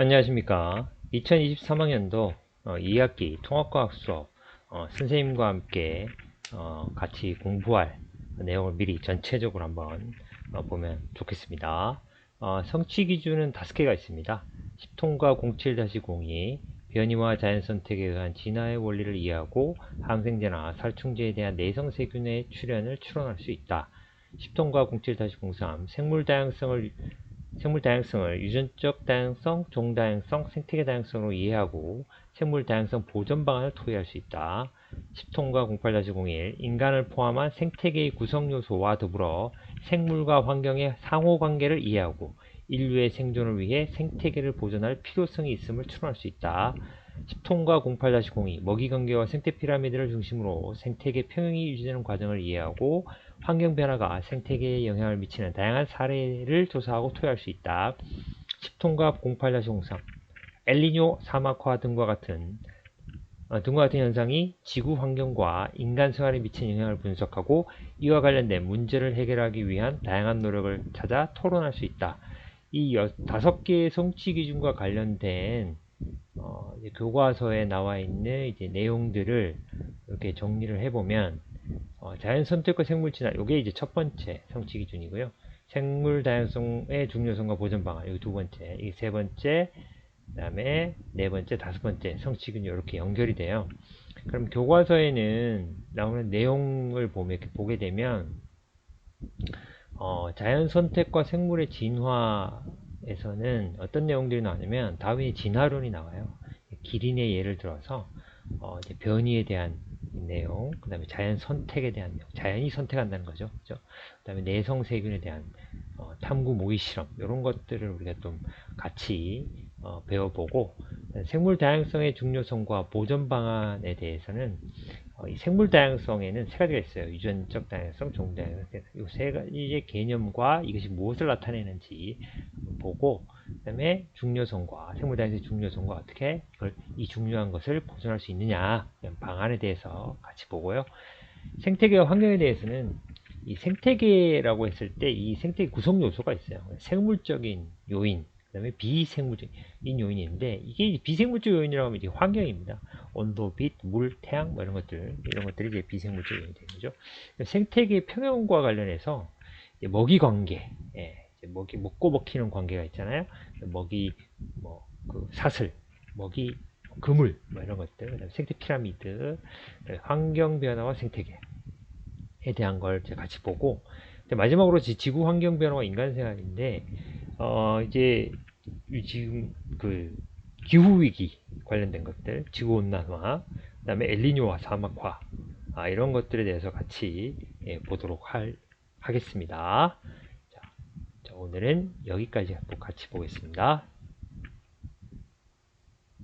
안녕하십니까. 2023학년도 2학기 통합과학 수업 어, 선생님과 함께 어, 같이 공부할 내용을 미리 전체적으로 한번 어, 보면 좋겠습니다. 어, 성취 기준은 다섯 개가 있습니다. 10통과 07-02 변이와 자연선택에 의한 진화의 원리를 이해하고 항생제나 살충제에 대한 내성세균의 출현을 추론할 수 있다. 10통과 07-03 생물 다양성을 생물 다양성을 유전적 다양성, 종 다양성, 생태계 다양성으로 이해하고 생물 다양성 보전 방안을 토의할 수 있다. 10통과 08-01 인간을 포함한 생태계의 구성 요소와 더불어 생물과 환경의 상호관계를 이해하고 인류의 생존을 위해 생태계를 보존할 필요성이 있음을 추론할 수 있다. 10통과 08-02 먹이관계와 생태 피라미드를 중심으로 생태계 평형이 유지되는 과정을 이해하고 환경 변화가 생태계에 영향을 미치는 다양한 사례를 조사하고 토의할 수 있다. 10통과 08-03 엘리뇨 사막화 등과 같은 어, 등과 같은 현상이 지구 환경과 인간 생활에 미치는 영향을 분석하고 이와 관련된 문제를 해결하기 위한 다양한 노력을 찾아 토론할 수 있다. 이 다섯 개의 성취 기준과 관련된 어, 교과서에 나와 있는 이제 내용들을 이렇게 정리를 해보면 어, 자연 선택과 생물 진화 이게 이제 첫 번째 성취 기준이고요. 생물 다양성의 중요성과 보존 방안 여기 두 번째, 이 세 번째, 그다음에 네 번째, 다섯 번째 성취 기준이 이렇게 연결이 돼요. 그럼 교과서에는 나오는 내용을 보면 보게 되면 어, 자연 선택과 생물의 진화 에서는 어떤 내용들이 나오냐면 다윈의 진화론이 나와요. 기린의 예를 들어서 어, 변이에 대한 내용, 그 다음에 자연 선택에 대한 내용, 자연이 선택한다는 거죠. 그죠? 그 다음에 내성 세균에 대한 어, 탐구 모의 실험, 이런 것들을 우리가 좀 같이 어, 배워보고, 생물 다양성의 중요성과 보존 방안에 대해서는 어, 이 생물 다양성에는 세 가지가 있어요. 유전적 다양성, 종 다양성. 이세 가지의 개념과 이것이 무엇을 나타내는지 보고, 그 다음에 중요성과 생물 다양성의 중요성과 어떻게 이걸 이 중요한 것을 보존할 수 있느냐 방안에 대해서 같이 보고요. 생태계와 환경에 대해서는 이 생태계라고 했을 때 이 생태계 구성 요소가 있어요. 생물적인 요인, 그 다음에 비생물적인 요인인데 이게 비생물적 요인이라고 하면 이제 환경입니다. 온도, 빛, 물, 태양 뭐 이런 것들 이런 것들이 이제 비생물적 요인이 되는 거죠. 생태계 평형과 관련해서 먹이 관계, 예, 먹이 먹고 먹히는 관계가 있잖아요. 먹이 뭐 그 사슬, 먹이 그물 뭐 이런 것들, 그다음 생태 피라미드, 환경 변화와 생태계에 대한 걸 같이 보고 마지막으로 지구 환경 변화와 인간 생활인데 어 이제 지금 그 기후 위기 관련된 것들, 지구 온난화, 그다음에 엘리뇨와 사막화 아, 이런 것들에 대해서 같이 예, 보도록 할, 하겠습니다. 자, 자, 오늘은 여기까지 같이 보겠습니다.